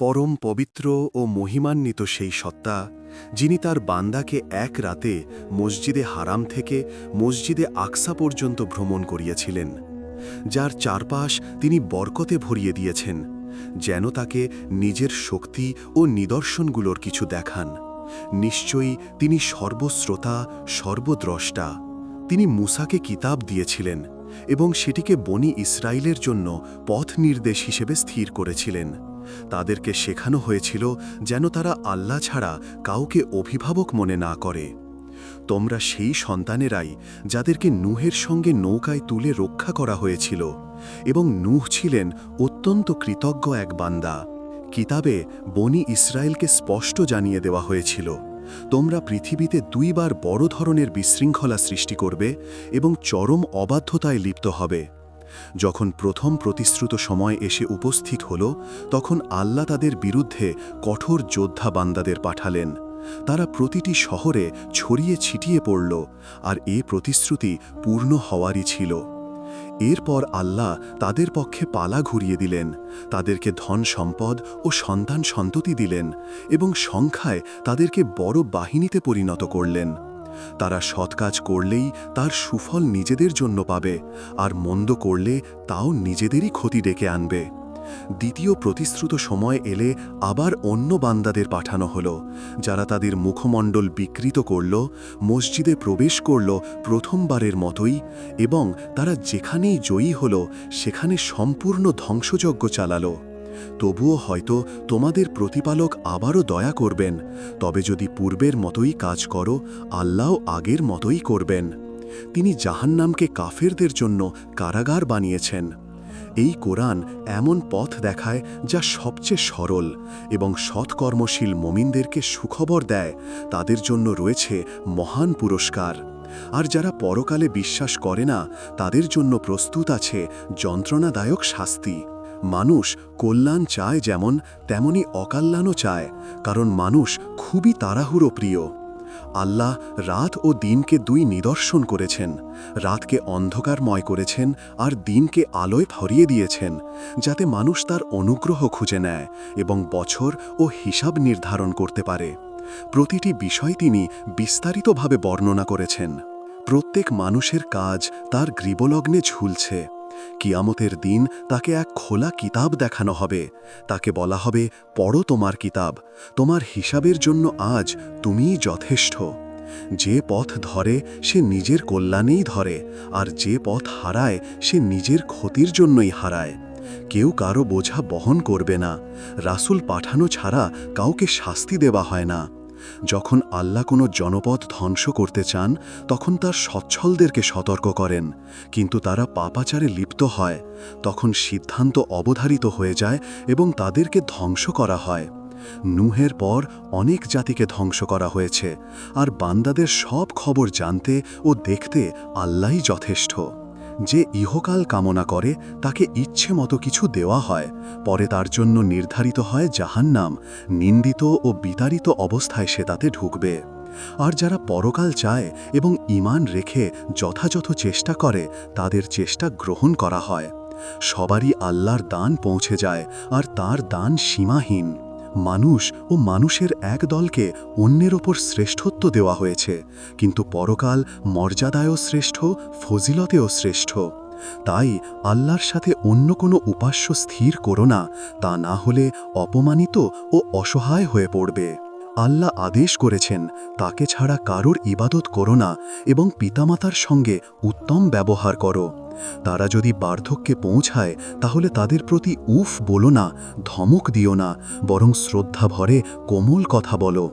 পরম পবিত্র ও মহিমান্বিত সেই সত্তা, যিনি তার বান্দাকে এক রাতে মসজিদে হারাম থেকে মসজিদে আকসা পর্যন্ত ভ্রমণ করিয়েছিলেন, যার চারপাশ তিনি বরকতে ভরিয়ে দিয়েছেন, যেন তাকে নিজের শক্তি ও নিদর্শনগুলোর কিছু দেখান। নিশ্চয়ই তিনি সর্বশ্রোতা, সর্বদ্রষ্টা। তিনি মুসাকে কিতাব দিয়েছিলেন এবং সেটিকে বনি ইসরায়েলের জন্য পথ নির্দেশ হিসেবে স্থির করেছিলেন। তাদেরকে শেখানো হয়েছিল যেন তারা আল্লাহ ছাড়া কাউকে অভিভাবক মনে না করে। তোমরা সেই সন্তানেরাই যাদেরকে নুহের সঙ্গে নৌকায় তুলে রক্ষা করা হয়েছিল এবং নুহ ছিলেন অত্যন্ত কৃতজ্ঞ এক বান্দা। কিতাবে বনি ইসরায়েলকে স্পষ্ট জানিয়ে দেওয়া হয়েছিল, তোমরা পৃথিবীতে দুইবার বড় ধরনের বিশৃঙ্খলা সৃষ্টি করবে এবং চরম অবাধ্যতায় লিপ্ত হবে। যখন প্রথম প্রতিশ্রুত সময় এসে উপস্থিত হল, তখন আল্লাহ তাদের বিরুদ্ধে কঠোর যোদ্ধা বান্দাদের পাঠালেন। তারা প্রতিটি শহরে ছড়িয়ে ছিটিয়ে পড়ল, আর এ প্রতিশ্রুতি পূর্ণ হওয়ারই ছিল। এরপর আল্লাহ তাদের পক্ষে পালা ঘুরিয়ে দিলেন, তাদেরকে ধন সম্পদ ও সন্তান সন্ততি দিলেন এবং সংখ্যায় তাদেরকে বড় বাহিনীতে পরিণত করলেন। তারা সৎ কাজ করলেই তার সুফল নিজেদের জন্য পাবে, আর মন্দ করলে তাও নিজেদেরই ক্ষতি ডেকে আনবে। দ্বিতীয় প্রতিশ্রুত সময় এলে আবার অন্য বান্দাদের পাঠানো হলো, যারা তাদের মুখমণ্ডল বিকৃত করল, মসজিদে প্রবেশ করল প্রথমবারের মতোই, এবং তারা যেখানেই জয়ী হল, সেখানে সম্পূর্ণ ধ্বংসযজ্ঞ চালালো। তবুও হয়তো তোমাদের প্রতিপালক আবারও দয়া করবেন, তবে যদি পূর্বের মতোই কাজ করো, আল্লাহ আগের মতোই করবেন। তিনি জাহান্নামকে কাফেরদের জন্য কারাগার বানিয়েছেন। এই কোরআন এমন পথ দেখায় যা সবচেয়ে সরল এবং সৎকর্মশীল মমিনদেরকে সুখবর দেয়, তাদের জন্য রয়েছে মহান পুরস্কার। আর যারা পরকালে বিশ্বাস করে না, তাদের জন্য প্রস্তুত আছে যন্ত্রণাদায়ক শাস্তি। মানুষ কল্যাণ চায় যেমন তেমনি অকল্যাণও চায়, কারণ মানুষ খুবই তাড়াহুড়ো প্রিয়। আল্লাহ রাত ও দিনকে দুই নিদর্শন করেছেন, রাতকে অন্ধকারময় করেছেন আর দিনকে আলোয় ভরিয়ে দিয়েছেন, যাতে মানুষ তার অনুগ্রহ খুঁজে নেয় এবং বছর ও হিসাব নির্ধারণ করতে পারে। প্রতিটি বিষয় তিনি বিস্তারিতভাবে বর্ণনা করেছেন। প্রত্যেক মানুষের কাজ তার গ্রীবলগ্নে ঝুলছে। কিয়ামতের দিন তাকে এক খোলা কিতাব দেখানো হবে। তাকে বলা হবে, পড়ো তোমার কিতাব। তোমার হিসাবের জন্য আজ তুমিই যথেষ্ট। যে পথ ধরে, সে নিজের কল্যাণেই ধরে, আর যে পথ হারায়, সে নিজের ক্ষতির জন্যই হারায়। কেউ কারও বোঝা বহন করবে না। রাসুল পাঠানো ছাড়া কাউকে শাস্তি দেওয়া হয় না। যখন আল্লাহ কোনো জনপদ ধ্বংস করতে চান, তখন তার সচ্ছলদেরকে সতর্ক করেন। কিন্তু তারা পাপাচারে লিপ্ত হয়। তখন সিদ্ধান্ত অবধারিত হয়ে যায় এবং তাদেরকে ধ্বংস করা হয়। নুহের পর অনেক জাতিকে ধ্বংস করা হয়েছে। আর বান্দাদের সব খবর জানতে ও দেখতে আল্লাহই যথেষ্ট। যে ইহকাল কামনা করে, তাকে ইচ্ছে মতো কিছু দেওয়া হয়। পরে তার জন্য নির্ধারিত হয় জাহান্নাম, নিন্দিত ও বিতাড়িত অবস্থায় সে তাতে ঢুকবে। আর যারা পরকাল চায় এবং ইমান রেখে যথাযথ চেষ্টা করে, তাদের চেষ্টা গ্রহণ করা হয়। সবারই আল্লাহর দান পৌঁছে যায়, আর তার দান সীমাহীন। মানুষ ও মানুষের এক দলকে অন্যের ওপর শ্রেষ্ঠত্ব দেওয়া হয়েছে, কিন্তু পরকাল মর্যাদায়ও শ্রেষ্ঠ, ফজিলতেও শ্রেষ্ঠ। তাই আল্লাহর সাথে অন্য কোনো উপাস্য স্থির করো না, তা না হলে অপমানিত ও অসহায় হয়ে পড়বে। আল্লাহ আদেশ করেছেন, তাকে ছাড়া কারোর ইবাদত করো না এবং পিতামাতার সঙ্গে উত্তম ব্যবহার করো। তারা যদি বার্ধক্যে পৌঁছায়, তাহলে তাদের প্রতি উফ বলো না, ধমক দিও না, বরং শ্রদ্ধা ভরে কোমল কথা বলো।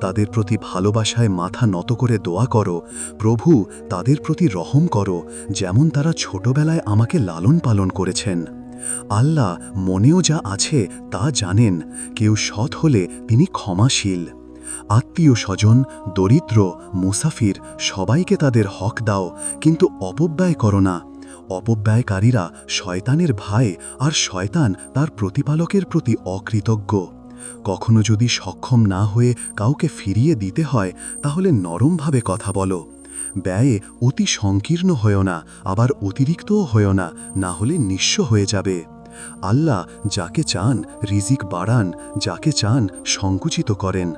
তাদের প্রতি ভালোবাসায় মাথা নত করে দোয়া করো, প্রভু, তাদের প্রতি রহম করো, যেমন তারা ছোটবেলায় আমাকে লালন পালন করেছেন। আল্লাহ মনেও যা আছে তা জানেন, কেউ সৎ হলে তিনি ক্ষমাশীল। আত্মীয় স্বজন, দরিদ্র, মুসাফির, সবাইকে তাদের হক দাও, কিন্তু অপব্যয় করো না। অপব্যয়কারীরা শয়তানের ভাই আর শয়তান তার প্রতিপালকের প্রতি অকৃতজ্ঞ। কখনো যদি সক্ষম না হয়ে কাউকে ফিরিয়ে দিতে হয়, তাহলে নরমভাবে কথা বলো। ব্যয়ে অতি সংকীর্ণ হয়েও না, আবার অতিরিক্তও হয়েও না না হলে নিঃস্ব হয়ে যাবে। আল্লাহ যাকে চান রিজিক বাড়ান, যাকে চান সংকুচিত করেন।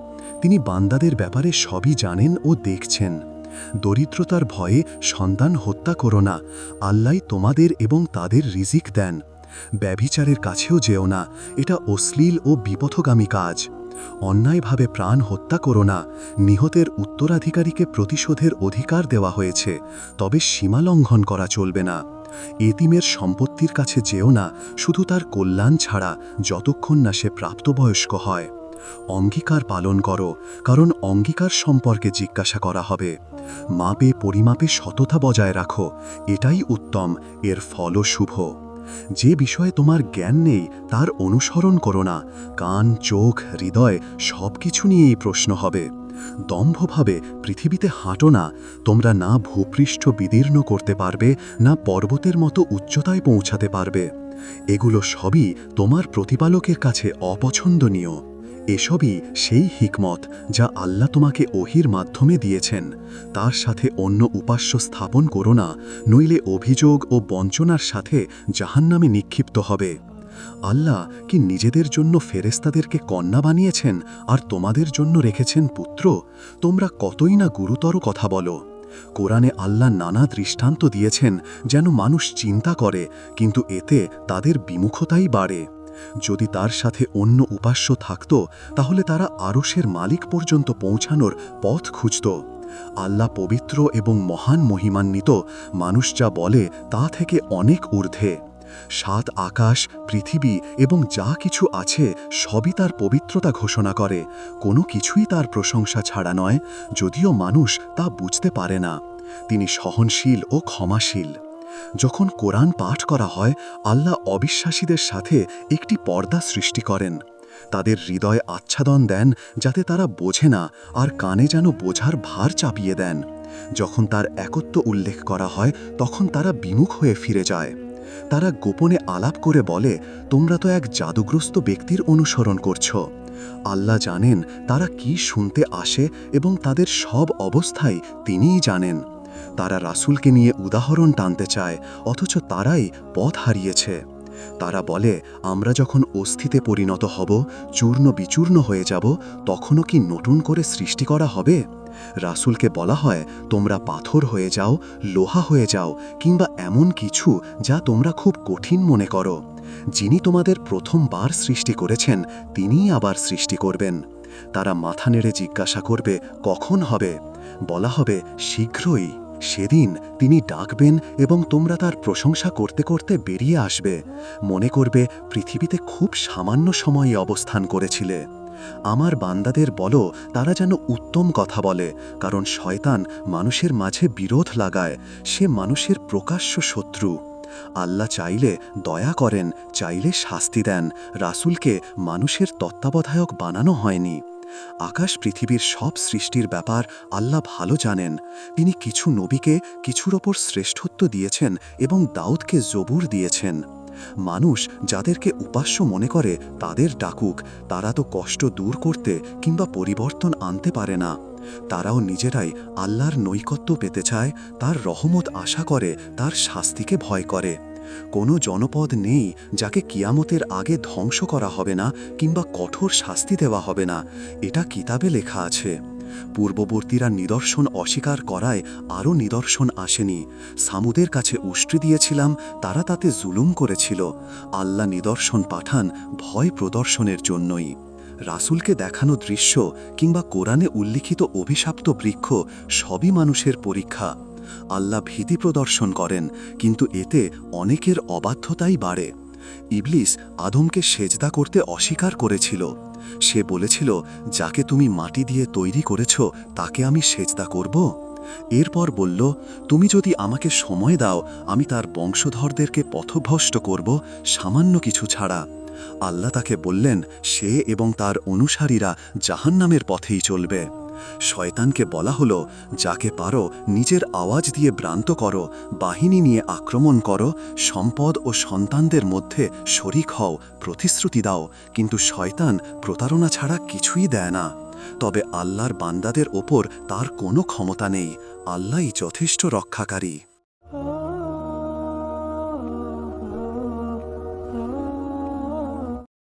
তিনি বান্দাদের ব্যাপারে সবই জানেন ও দেখছেন। দরিদ্রতার ভয়ে সন্তান হত্যা করো না। আল্লাহ তোমাদের এবং তাদের রিজিক দেন। ব্যভিচারের কাছেও যেও না। এটা অশ্লীল ও বিপথগামী কাজ। অন্যায়ভাবে প্রাণ হত্যা করো না। নিহতের উত্তরাধিকারীকে প্রতিশোধের অধিকার দেওয়া হয়েছে। তবে সীমা লঙ্ঘন করা চলবে না। এতিমের সম্পত্তির কাছে যেও না। শুধু তার কল্যাণ ছাড়া যতক্ষণ না সে প্রাপ্তবয়স্ক হয়। অঙ্গীকার পালন করো, কারণ অঙ্গীকার সম্পর্কে জিজ্ঞাসা করা হবে। মাপে পরিমাপে সততা বজায় রাখো, এটাই উত্তম, এর ফল শুভ। যে বিষয়ে তোমার জ্ঞান নেই, তার অনুসরণ করো না। কান, চোখ, হৃদয় সব কিছু নিয়েই প্রশ্ন হবে। দম্ভভাবে পৃথিবীতে হাঁটো না, তোমরা না ভূপৃষ্ঠ বিদীর্ণ করতে পারবে, না পর্বতের মতো উচ্চতায় পৌঁছাতে পারবে। এগুলো সবই তোমার প্রতিপালকের কাছে অপছন্দনীয়। এসবই সেই হিকমত যা আল্লাহ তোমাকে ওহির মাধ্যমে দিয়েছেন। তার সাথে অন্য উপাস্য স্থাপন করো না, নইলে অভিযোগ ও বঞ্চনার সাথে জাহান্নামে নিক্ষিপ্ত হবে। আল্লাহ কি নিজেদের জন্য ফেরেস্তাদেরকে কন্যা বানিয়েছেন আর তোমাদের জন্য রেখেছেন পুত্র? তোমরা কতই না গুরুতর কথা বলো। কোরআনে আল্লাহ নানা দৃষ্টান্ত দিয়েছেন যেন মানুষ চিন্তা করে, কিন্তু এতে তাদের বিমুখতাই বাড়ে। যদি তার সাথে অন্য উপাস্য থাকত, তাহলে তারা আরশের মালিক পর্যন্ত পৌঁছানোর পথ খুঁজত। আল্লাহ পবিত্র এবং মহান মহিমান্বিত, মানুষ যা বলে তা থেকে অনেক ঊর্ধ্বে। সাত আকাশ, পৃথিবী এবং যা কিছু আছে সবই তার পবিত্রতা ঘোষণা করে। কোনো কিছুই তার প্রশংসা ছাড়া নয়, যদিও মানুষ তা বুঝতে পারে না। তিনি সহনশীল ও ক্ষমাশীল। যখন কোরআন পাঠ করা হয়, আল্লাহ অবিশ্বাসীদের সাথে একটি পর্দা সৃষ্টি করেন। তাদের হৃদয় আচ্ছাদন দেন যাতে তারা বোঝে না আর কানে যেন বোঝার ভার চাপিয়ে দেন। যখন তার একত্ব উল্লেখ করা হয়, তখন তারা বিমুখ হয়ে ফিরে যায়। তারা গোপনে আলাপ করে বলে, তোমরা তো এক জাদুগ্রস্ত ব্যক্তির অনুসরণ করছ। আল্লাহ জানেন তারা কি শুনতে আসে এবং তাদের সব অবস্থায় তিনিই জানেন। তারা রাসূলকে নিয়ে উদাহরণ টানতে চায়, অথচ তারাই পথ হারিয়েছে। তারা বলে, আমরা যখন অস্থিতে পরিণত হব, চূর্ণ বিচূর্ণ হয়ে যাব, তখনও কি নতুন করে সৃষ্টি করা হবে? রাসূলকে বলা হয়, তোমরা পাথর হয়ে যাও, লোহা হয়ে যাও, কিংবা এমন কিছু যা তোমরা খুব কঠিন মনে করো। যিনি তোমাদের প্রথমবার সৃষ্টি করেছেন, তিনিই আবার সৃষ্টি করবেন। তারা মাথা নেড়ে জিজ্ঞাসা করবে, কখন হবে? বলা হবে, শীঘ্রই। সেদিন তিনি ডাকবেন এবং তোমরা তার প্রশংসা করতে করতে বেরিয়ে আসবে। মনে করবে, পৃথিবীতে খুব সামান্য সময়ে অবস্থান করেছিলে। আমার বান্দাদের বলো, তারা যেন উত্তম কথা বলে, কারণ শয়তান মানুষের মাঝে বিরোধ লাগায়, সে মানুষের প্রকাশ্য শত্রু। আল্লাহ চাইলে দয়া করেন, চাইলে শাস্তি দেন, রাসুলকে মানুষের তত্ত্বাবধায়ক বানানো হয়নি। আকাশ পৃথিবীর সব সৃষ্টির ব্যাপার আল্লাহ ভালো জানেন। তিনি কিছু নবীকে কিছুর ওপর শ্রেষ্ঠত্ব দিয়েছেন এবং দাউদকে জবুর দিয়েছেন। মানুষ যাদেরকে উপাস্য মনে করে তাদের ডাকুক, তারা তো কষ্ট দূর করতে কিংবা পরিবর্তন আনতে পারে না। তারাও নিজেরাই আল্লাহর নৈকট্য পেতে চায়, তার রহমত আশা করে, তার শাস্তিকে ভয় করে। কোনো জনপদ নেই যাকে কিয়ামতের আগে ধ্বংস করা হবে না কিংবা কঠোর শাস্তি দেওয়া হবে না। এটা কিতাবে লেখা আছে। পূর্ববর্তীরা নিদর্শন অস্বীকার করায় আরও নিদর্শন আসেনি। সামুদের কাছে উষ্ট্রি দিয়েছিলাম, তারা তাতে জুলুম করেছিল। আল্লাহ নিদর্শন পাঠান ভয় প্রদর্শনের জন্যই। রাসুলকে দেখানো দৃশ্য কিংবা কোরআনে উল্লিখিত অভিশাপ্ত বৃক্ষ সবই মানুষের পরীক্ষা। আল্লাহ ভীতি প্রদর্শন করেন, কিন্তু এতে অনেকের অবাধ্যতাই বাড়ে। ইবলিস আদমকে সেজদা করতে অস্বীকার করেছিল। সে বলেছিল, যাকে তুমি মাটি দিয়ে তৈরি করেছ, তাকে আমি সেজদা করব? এরপর বলল, তুমি যদি আমাকে সময় দাও, আমি তার বংশধরদেরকে পথভ্রষ্ট করব সামান্য কিছু ছাড়া। আল্লাহ তাকে বললেন, সে এবং তার অনুসারীরা জাহান্নামের পথেই চলবে। শয়তানকে বলা হলো, যাকে পারো, নিজের আওয়াজ দিয়ে ভ্রান্ত করো, বাহিনী নিয়ে আক্রমণ করো, সম্পদ ও সন্তানদের মধ্যে শরিক হও, প্রতিশ্রুতি দাও, কিন্তু শয়তান প্রতারণা ছাড়া কিছুই দেয় না। তবে আল্লাহর বান্দাদের ওপর তার কোনো ক্ষমতা নেই, আল্লাহই যথেষ্ট রক্ষাকারী।